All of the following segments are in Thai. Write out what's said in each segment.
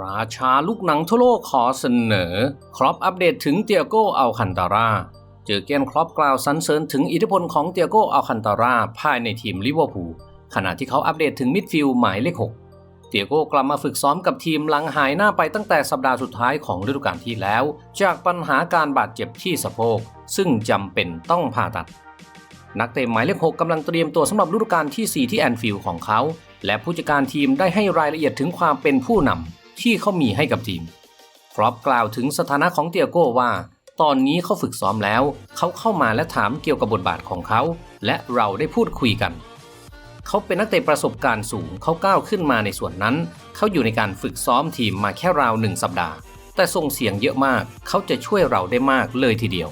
ราชาลูกหนังทั่วโลกขอเสนอ ครอปอัปเดตถึงเตียโกอัลคันตาราเจอเกนครอปกล่าวสรรเสริญถึงอิทธิพลของเตียโกอัลคันตาราภายในทีมลิเวอร์พูลขณะที่เขาอัปเดตถึงมิดฟิลด์หมายเลข 6 เตียโกกลับมาฝึกซ้อมกับทีมหลังหายหน้าไปตั้งแต่สัปดาห์สุดท้ายของฤดูกาลที่แล้ว จากปัญหาการบาดเจ็บที่สะโพก ซึ่งจำเป็นต้องผ่าตัด นักเตะหมายเลข 6กำลังเตรียมตัวสำหรับฤดูกาลที่ 4 ที่แอนฟิลด์ของเขา และผู้จัดการทีมได้ให้รายละเอียดถึงความเป็นผู้นำ ที่เขามีให้กับทีมครอปกล่าวถึงสถานะของเตียโก้ว่า ตอนนี้เขาฝึกซ้อมแล้ว เขาเข้ามาและถามเกี่ยวกับบทบาทของเขา และเราได้พูดคุยกัน เขาเป็นนักเตะประสบการณ์สูงเขาก้าวขึ้นมาในส่วนนั้น เขาอยู่ในการฝึกซ้อมทีมมาแค่ราวหนึ่งสัปดาห์ แต่ส่งเสียงเยอะมาก เขาจะช่วยเราได้มากเลยทีเดียว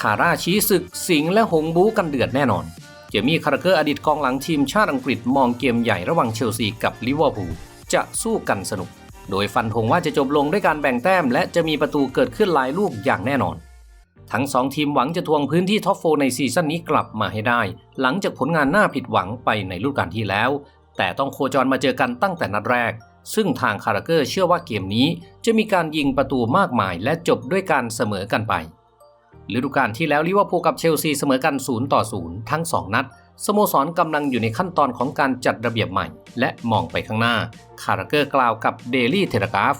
คาร่าชี้ศึกสิงและหงบูกันเดือดแน่นอน เจมี่คาราเกอร์อดีตกองหลังทีมชาติอังกฤษมองเกมใหญ่ระหว่างเชลซีกับลิเวอร์พูลจะสู้กันสนุก โดยฟันธงว่าจะจบลงด้วยการแบ่งแต้ม และจะมีประตูเกิดขึ้นหลายลูกอย่างแน่นอน ทั้งสองทีมหวังจะทวงพื้นที่ท็อปโฟในซีซั่นนี้กลับมาให้ได้ หลังจากผลงานน่าผิดหวังไปในฤดูกาลที่แล้ว แต่ต้องโคจรมาเจอกันตั้งแต่นัดแรก ซึ่งทางคาราเกอร์เชื่อว่าเกมนี้ จะมีการยิงประตูมากมายและจบด้วยการเสมอกันไป ฤดูกาลที่แล้วลิเวอร์พูลกับเชลซีเสมอกัน 0 ต่อ 0 ทั้ง 2 นัด สโมสรกำลังอยู่ในขั้นตอนของการจัดระเบียบใหม่ และมองไปข้างหน้า คาราเกอร์กล่าวกับเดลี่เทเลกราฟ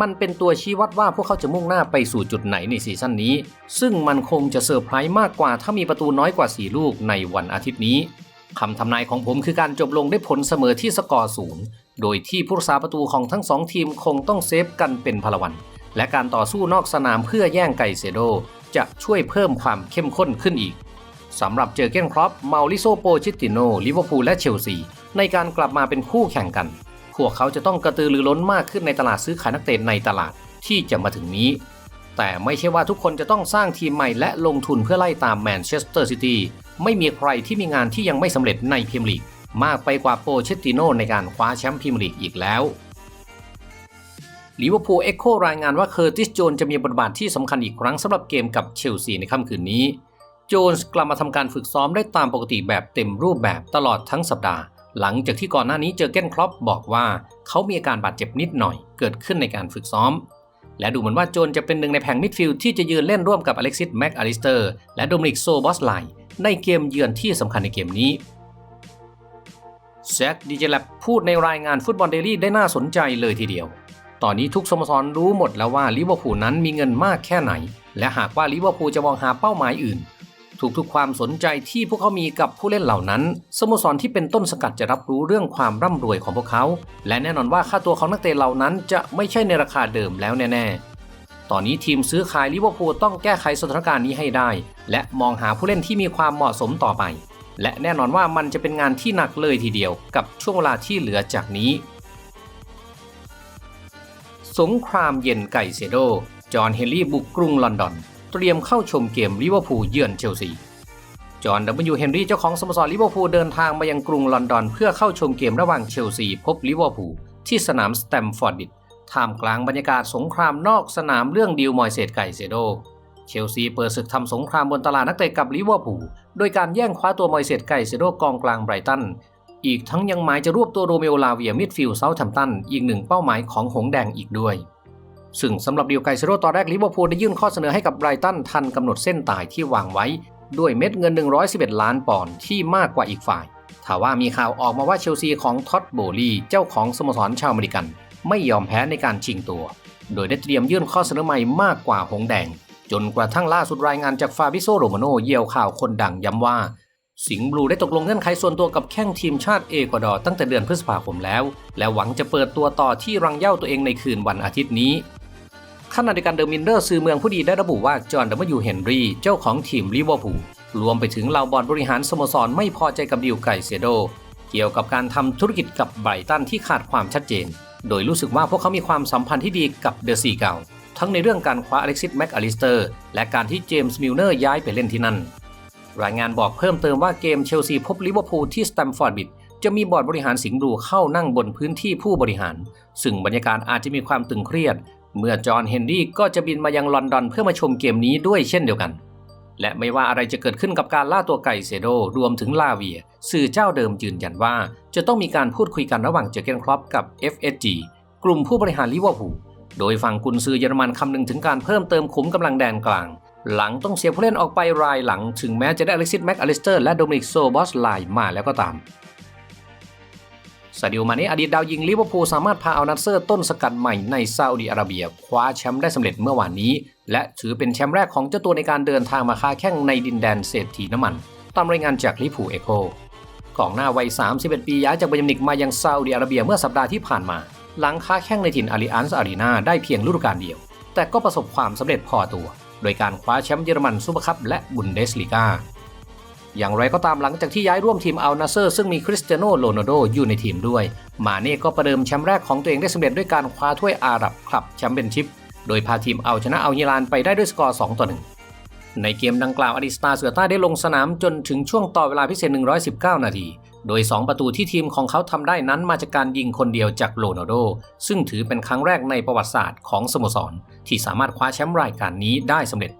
มันเป็นตัวชี้วัดว่าพวกเขาจะมุ่งหน้าไปสู่จุดไหนในซีซั่นนี้ ซึ่งมันคงจะเซอร์ไพรส์มากกว่าถ้ามีประตูน้อยกว่า 4 ลูกในวันอาทิตย์นี้คำทำนายของผมคือการจบลงได้ผลเสมอที่สกอร์ศูนย์โดยที่ผู้รักษาประตูของทั้งสองทีมคงต้องเซฟกันเป็นพลวัน และการต่อสู้นอกสนามเพื่อแย่งไก่เซโด จะช่วยเพิ่มความเข้มข้นขึ้นอีกสำหรับเจอเกนครอปเมาลิโซโปชิติโนลิเวอร์พูลและเชลซี ในการกลับมาเป็นคู่แข่งกัน พวกเขาจะต้องกระตือรือร้นมากขึ้นในตลาดซื้อขายนักเตะในตลาดที่จะมาถึงนี้ แต่ไม่ใช่ว่าทุกคนจะต้องสร้างทีมใหม่และลงทุนเพื่อไล่ตามแมนเชสเตอร์ซิตี้ไม่มีใครที่มีงานที่ยังไม่สำเร็จในพรีเมียร์ลีกมากไปกว่าโปเชติโนในการคว้าแชมป์พรีเมียร์ลีกอีกแล้ว ลิเวอร์พูลเอ็กโครายงานว่าเคอร์ติสโจนจะมีบทบาทที่สำคัญอีกครั้งสำหรับเกมกับเชลซีในค่ำคืนนี้ โจนส์กลับมาทำการฝึกซ้อมได้ตามปกติแบบเต็มรูปแบบตลอดทั้งสัปดาห์ หลังจากที่ก่อนหน้านี้เจอเกนครอปบอกว่า เขามีอาการบาดเจ็บนิดหน่อยเกิดขึ้นในการฝึกซ้อม และดูเหมือนว่าโจนจะเป็นหนึ่งในแผงมิดฟิลด์ที่จะยืนเล่นร่วมกับอเล็กซิสแม็กอลิสเตอร์และโดมินิกโซบอสไลในเกมเยือนที่สำคัญในเกมนี้แซคดิเจลบพูดในรายงานฟุตบอลเดลี่ได้น่าสนใจเลยทีเดียว ตอนนี้ทุกสโมสรรู้หมดแล้วว่าลิเวอร์พูลนั้นมีเงินมากแค่ไหน และหากว่าลิเวอร์พูลจะมองหาเป้าหมายอื่น ทุกๆความสนใจที่พวกเขามีกับผู้เล่นเหล่านั้นสโมสรที่เป็นต้นสกัดจะรับรู้เรื่องความร่ำรวยของพวกเขา และแน่นอนว่าค่าตัวของนักเตะเหล่านั้นจะไม่ใช่ในราคาเดิมแล้วแน่ๆตอนนี้ทีมซื้อขายลิเวอร์พูลต้องแก้ไขสถานการณ์นี้ให้ได้ และมองหาผู้เล่นที่มีความเหมาะสมต่อไป และแน่นอนว่ามันจะเป็นงานที่หนักเลยทีเดียว กับช่วงเวลาที่เหลือจากนี้ สงครามเย็นไก่เซโด จอห์นเฮนรี่บุกกรุงลอนดอน เตรียมเข้าชมเกมลิเวอร์พูลเยือนเชลซี จอห์นดับเบิลยูเฮนรี่เจ้าของสโมสรลิเวอร์พูลเดินทางมายังกรุงลอนดอน เพื่อเข้าชมเกมระหว่างเชลซีพบลิเวอร์พูลที่สนามสแตมฟอร์ดบิดท่ามกลางบรรยากาศสงครามนอกสนามเรื่องดิวมอยเซตไก่เซโด เชลซีเปิดศึกทำสงครามบนตลาดนักเตะกับลิเวอร์พูลโดยการแย่งคว้าตัวมอยเซตไก่เซโดกองกลางไบรตัน อีกทั้งยังหมายจะรวบตัวโรเมโอลาเวียมิดฟิลด์เซาท์แฮมป์ตันอีกหนึ่งเป้าหมายของหงแดงอีกด้วย ซึ่งสำหรับเดิวไกเซโรตอนแรกลิเวอร์พูลได้ยื่นข้อเสนอให้กับไบรตันทันกำหนดเส้นตายที่วางไว้ ด้วยเม็ดเงิน 111 ล้านปอนด์ที่มากกว่าอีกฝ่ายถ้าว่ามีข่าวออกมาว่าเชลซีของท็อตโบลีเจ้าของสโมสรชาวอเมริกัน ไม่ยอมแพ้ในการชิงตัว โดยได้เตรียมยื่นข้อเสนอใหม่มากกว่าหงแดง จนกระทั่งล่าสุดรายงานจากฟาบิโซโรมาโนเยี่ยวข่าวคนดังย้ำว่า สิงห์บลูได้ตกลงเงื่อนไขส่วนตัวกับแข้งทีมชาติเอกวาดอร์ตั้งแต่เดือนพฤษภาคมแล้ว และหวังจะเปิดตัวต่อที่รังเย่าตัวเองในคืนวันอาทิตย์นี้ขณะเดียวกันเดอะมินเดอร์สื่อเมืองผู้ดีได้ระบุว่าจอห์นดัมเบิลยูเฮนรี่เจ้าของทีมลิเวอร์พูลรวมไปถึงเหล่าบอลบริหารสโมสรไม่พอใจกับดิวไก่เซโด เกี่ยวกับการทำธุรกิจกับไบรตันที่ขาดความชัดเจน โดยรู้สึกว่าพวกเขามีความสัมพันธ์ที่ดีกับเดอะซีเก่าทั้งในเรื่องการคว้าอเล็กซิสแม็กอลิสเตอร์ และการที่เจมส์มิลเนอร์ย้ายไปเล่นที่นั่น รายงานบอกเพิ่มเติมว่าเกมเชลซีพบลิเวอร์พูลที่สแตมฟอร์ดบิดจะมีบอร์ดบริหารสิงห์บลูเข้านั่งบนพื้นที่ผู้บริหาร ซึ่งบรรยากาศอาจจะมีความตึงเครียด เมื่อจอห์นเฮนรี่ก็จะบินมายังลอนดอนเพื่อมาชมเกมนี้ด้วยเช่นเดียวกัน และไม่ว่าอะไรจะเกิดขึ้นกับการล่าตัวไก่เซโดรวมถึงลาเวีย สื่อเจ้าเดิมยืนยันว่า จะต้องมีการพูดคุยกันระหว่างเจอเกนครอปกับ FSG กลุ่มผู้บริหารลิเวอร์พูลโดยฝั่งกุนซือเยอรมันคำนึงถึงการเพิ่มเติมขุมกำลังแดนกลาง หลังต้องเสียผู้เล่นออกไปรายหลัง ถึงแม้จะได้อเล็กซิสแม็กอลิสเตอร์และโดมินิกโซบอสไลน์มาแล้วก็ตามซาดิโอมาเน่อดีตดาวยิงลิเวอร์พูลสามารถพาเอานัสเซอร์ต้นสกัดใหม่ในซาอุดิอาระเบียคว้าแชมป์ได้สำเร็จเมื่อวานนี้ และถือเป็นแชมป์แรกของเจ้าตัวในการเดินทางมาค้าแข่งในดินแดนเศรษฐีน้ำมัน ตามรายงานจากลิพูเอโคกองหน้าวัย 31 ปีย้ายจากบยมนิกมายังซาอุดิอาระเบียเมื่อสัปดาห์ที่ผ่านมา หลังค้าแข่งในถิ่นอาริอันส์อารีนาได้เพียงฤดูกาลเดียว แต่ก็ประสบความสำเร็จพอตัว โดยการคว้าแชมป์เยอรมันซูเปอร์คัพและบุนเดสลีกา อย่างไรก็ตามหลังจากที่ย้ายร่วมทีมอัลนาเซอร์ซึ่งมีคริสเตียโนโรนัลโดอยู่ในทีมด้วย มาเน่ก็ประเดิมแชมป์แรกของตัวเองได้สำเร็จด้วยการคว้าถ้วยอาหรับคลับแชมเปี้ยนชิพ โดยพาทีมเอาชนะอัลฮิลานไปได้ด้วยสกอร์2ต่อ1ในเกมดังกล่าวอดิสตาเสือใต้ได้ลงสนามจนถึงช่วงต่อเวลาพิเศษ 119 นาที โดย 2 ประตูที่ทีมของเขาทำได้นั้นมาจากการยิงคนเดียวจากโรนัลโด ซึ่งถือเป็นครั้งแรกในประวัติศาสตร์ของสโมสร ที่สามารถคว้าแชมป์รายการนี้ได้สำเร็จ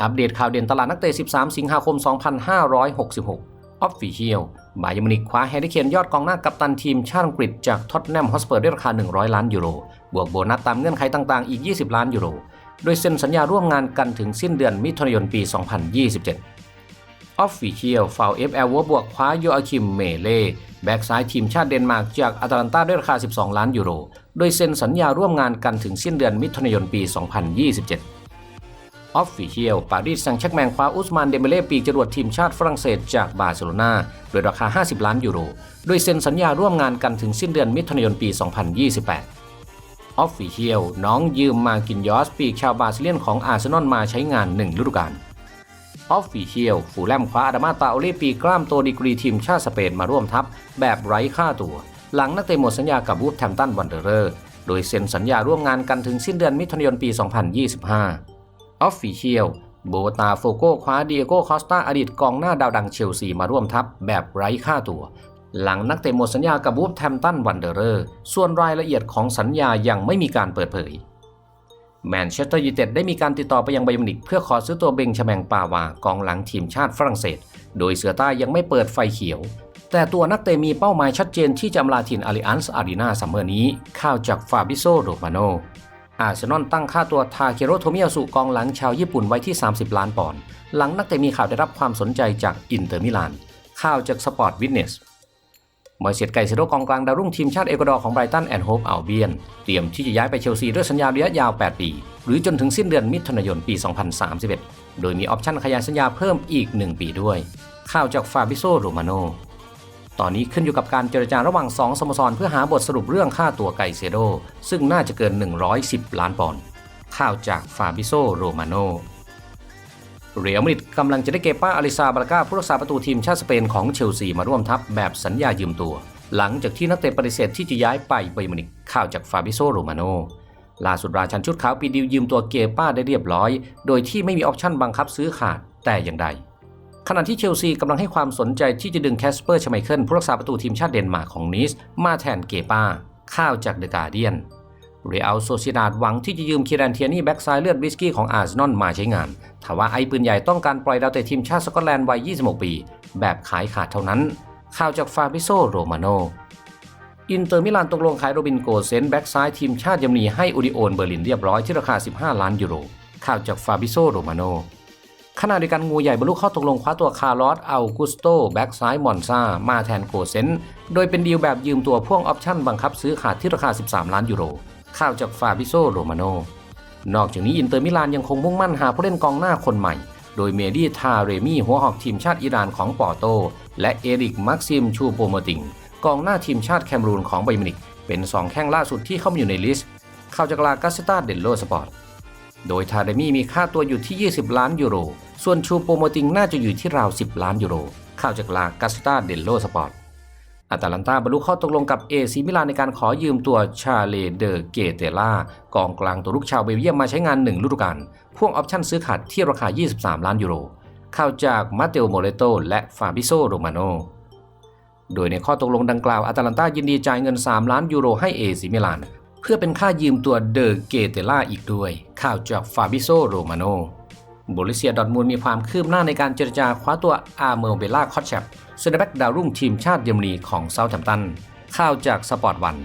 อัปเดตข่าวเด่นตลาดนักเตะ 13 สิงหาคม 2566ออฟฟิเชียลบายมินิกคว้าแฮร์รี่เคนยอดกองหน้ากัปตันทีมชาติอังกฤษจากท็อตแนมฮอสเปอร์ด้วยราคา 100 ล้านยูโร บวกโบนัสตามเงื่อนไขต่างๆ อีก 20 ล้านยูโร โดยเซ็นสัญญาร่วมงานกันถึงสิ้นเดือนมิถุนายนปี 2027 ออฟฟิเชียลฟาวเอฟแอลวบวกคว้าโยอาคิมเมเล่แบ็กซ้ายทีมชาติเดนมาร์กจากอาตาลันตาด้วยราคา 12 ล้านยูโร โดยเซ็นสัญญาร่วมงานกันถึงสิ้นเดือนมิถุนายนปี 2027 ออฟฟิเชียลปารีสแซงต์แชร์กแมงคว้าอุสมานเดเมเล่ปีกจรวดทีมชาติฝรั่งเศสจากบาร์เซโลนาโดยราคา 50 ล้านยูโร โดยเซ็นสัญญาร่วมงานกันถึงสิ้นเดือนมิถุนายนปี 2028ออฟฟิเชียลน้องยืมมากินยอสปีกชาวบาซิเลียนของอาร์เซนอลมาใช้งาน 1 ฤดูกาล ออฟฟิเชียลฟูแลมคว้าอาดามาตาโอเลปีกล้ามโตดีกรีทีมชาติสเปนมาร่วมทัพ แบบไร้ค่าตัว หลังนักเตะหมดสัญญากับวูฟแทมตันวันเดอร์เรอร์โดยเซ็นสัญญาร่วมงานกันถึงสิ้นเดือนมิถุนายนปี 2025ออฟฟิเชียลโบตาโฟโกคว้าเดียโกคอสตาอดีตกองหน้าดาวดังเชลซีมาร่วมทัพแบบไร้ค่าตัว หลังนักเตะหมดสัญญากับวูฟแทมตันวันเดอร์เรอร์ส่วนรายละเอียดของสัญญายังไม่มีการเปิดเผย แมนเชสเตอร์ยูไนเต็ดได้มีการติดต่อไปยังไบเยอร์มินิกเพื่อขอซื้อตัวเบงชแมงปาวากองหลังทีมชาติฝรั่งเศส โดยเสือใต้ยังไม่เปิดไฟเขียว แต่ตัวนักเตะมีเป้าหมายชัดเจนที่จะำลาถิ่นอาริอันส์อารีนาซัมเมอร์นี้ข่าวจากฟาบิโซโรมาโนอาร์เซนอลตั้งค่าตัวทาเคโรโทมิยาสุกองหลังชาวญี่ปุ่นไว้ที่ 30 ล้านปอนด์หลังนักเตะมีข่าวได้รับความสนใจจากอินเตอร์มิลานข่าวจากสปอร์ตวิทเนส อยเซียดไกเซโดกองกลางดาวรุ่งทีมชาติเอกวาดอร์ของไบรตันแอนด์โฮปอัลเบียน เตรียมที่จะย้ายไปเชลซีด้วยสัญญาระยะยาว 8 ปี หรือจนถึงสิ้นเดือนมิถุนายนปี 2031 โดยมีออปชั่นขยายสัญญาเพิ่มอีก 1 ปีด้วย ข่าวจากฟาบิโซโรมาโนตอนนี้ขึ้นอยู่กับการเจรจาระหว่าง 2 สโมสรเพื่อหาบทสรุปเรื่องค่าตัวไกเซโดซึ่งน่าจะเกิน 110 ล้านปอนด์ข่าวจากฟาบิโซโรมาโน เรอัลมาดริดกำลังจะได้เกป้าอาริซาบาลากาผู้รักษาประตูทีมชาติสเปนของเชลซีมาร่วมทัพแบบสัญญายืมตัว หลังจากที่นักเตะปฏิเสธที่จะย้ายไปไบย์มิวนิกข่าวจากฟาบิโซโรมาโนล่าสุดราชันชุดขาวปีดิวยืมตัวเกป้าได้เรียบร้อย โดยที่ไม่มีออปชั่นบังคับซื้อขาดแต่อย่างใดขณะที่เชลซีกำลังให้ความสนใจที่จะดึงแคสเปอร์ชไมเคิลผู้รักษาประตูทีมชาติเดนมาร์กของนิสมาแทนเกป้าข่าวจากเดอะการเดียน เรอัลโซซิดาดหวังที่จะยืมคีรันเทียนี่แบ็กซ้ายเลือดวิสกี้ของอาร์เซนอลมาใช้งานทว่าไอ้ปืนใหญ่ต้องการปล่อยดาวเตะทีมชาติสกอตแลนด์วัย 26 ปี แบบขายขาดเท่านั้น ข่าวจากฟาบิโซโรมาโนอินเตอร์มิลานตกลงขายโรบินโกเซนแบ็กซ้ายทีมชาติเยอรมนีให้อูดิโอนเบอร์ลินเรียบร้อยที่ราคา 15 ล้านยูโร ข่าวจากฟาบิโซโรมาโนขณะเดียวกันงูใหญ่บรรลุข้าตกลงคว้าตัวคาร์ลอสอัลกุสโตแบ็กซ้ายมอนซามาแทนโกเซนโดยเป็นดีลแบบยืมตัวพ่วงออปชั่นบังคับซื้อขาดที่ราคา 13 ล้านยูโร ข่าวจากฟาบิโซโรมาโน นอกจากนี้อินเตอร์มิลานยังคงมุ่งมั่นหาผู้เล่นกองหน้าคนใหม่ โดยเมดี้ทาเรมี่หัวหอกทีมชาติอิหร่านของปอร์โต และเอริกมักซิมชูโปโมติงกองหน้าทีมชาติแคมรูนของไบมินิก เป็น 2 แข้งล่าสุดที่เข้ามาอยู่ในลิสต์ข่าวจากลากาเซตาเดลโลสปอร์ต โดยทาเรมี่มีค่าตัวอยู่ที่ 20 ล้านยูโร ส่วนชูโปโมติงน่าจะอยู่ที่ราว 10 ล้านยูโรข่าวจากลากาเซตาเดลโลสปอร์ต อาตาลันตาบรรลุข้อตกลงกับเอซีมิลานในการขอยืมตัวชาเลเดอเกเตล่ากองกลางตัวลูกชาวเบลเยียมมาใช้งาน1ฤดูกาลพ่วงออปชั่นซื้อขาดที่ราคา 23 ล้านยูโรข่าวจากมาเตโอโมเลโตและฟาบิโซโรมาโนโดยในข้อตกลงดังกล่าวอาตาลันตายินดีจ่ายเงิน 3 ล้านยูโรให้เอซีมิลาน เพื่อเป็นค่ายืมตัวเดอเกเตล่าอีกด้วย ข่าวจากฟาบิโซโรมาโน บริเซียดอทมูลมีความคืบหน้าในการเจรจาคว้าตัวอาร์เมลเบล่าคอตแชปเซนเตอร์แบ็กดาวรุ่งทีมชาติเยอรมนีของเซาท์แฮมป์ตันข่าวจากสปอร์ตวัน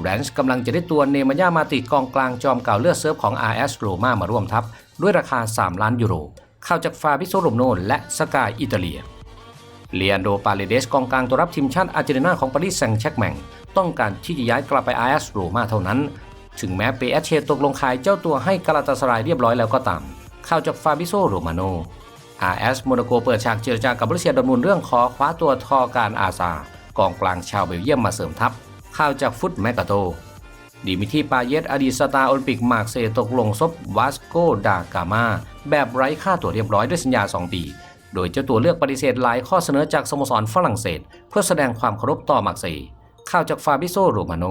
แรนช์กำลังจะได้ตัวเนมายามาติกองกลางจอมเก่าเลือดเซิร์ฟของ RS Roma มาร่วมทัพ ด้วยราคา 3 ล้านยูโรข่าวจากฟาบิโซโรมโนและสกายอิตาเลียเลียนโดปาเลเดสกองกลางตัวรับทีมชาติอาร์เจนตินาของปารีสแซงต์แชร์กแมงต้องการที่จะย้ายกลับไปอาร์เอสโรมาเท่านั้น ถึงแม้เปเอเชตกลงขายเจ้าตัวให้กาลาตาสรายเรียบร้อยแล้วก็ตาม ข่าวจากฟาบิโซโรมาโน RS โมนาโกเปิดฉากเจรจากับบริเซียดอมุนเรื่องขอคว้าตัวทอการอาซากองกลางชาวเบลเยียมมาเสริมทัพ ข่าวจากฟุตแมกกาโต ดิมิทีปาเยตอดีตสตาร์โอลิมปิกมาร์กเซตกลงซบวาสโกดากามาแบบไร้ค่าตัวเรียบร้อยด้วยสัญญา 2 ปี โดยเจ้าตัวเลือกปฏิเสธหลายข้อเสนอจากสโมสรฝรั่งเศส เพื่อแสดงความเคารพต่อมาร์กเซข่าวจากฟาบิโซโรมาโน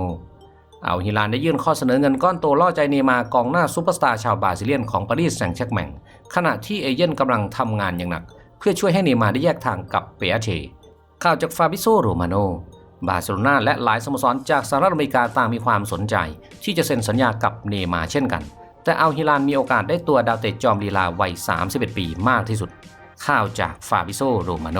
เอาฮิลานได้ยื่นข้อเสนอเงินก้อนโตล่อใจเนมากองหน้าซูเปอร์สตาร์ชาวบราซิเลียนของปารีสแซงต์แชร์กแมงขณะที่เอเย่นกำลังทำงานอย่างหนัก เพื่อช่วยให้เนมาได้แยกทางกับเปียเชข่าวจากฟาบิโซโรมาโนบาร์เซโลนาและหลายสโมสรจากสหรัฐอเมริกาต่างมีความสนใจ ที่จะเซ็นสัญญากับเนมาเช่นกัน แต่อัลฮิลานมีโอกาสได้ตัวดาวเตะจอมลีลาวัย 31 ปีมากที่สุด ข่าวจากฟาบิโซโรมาโน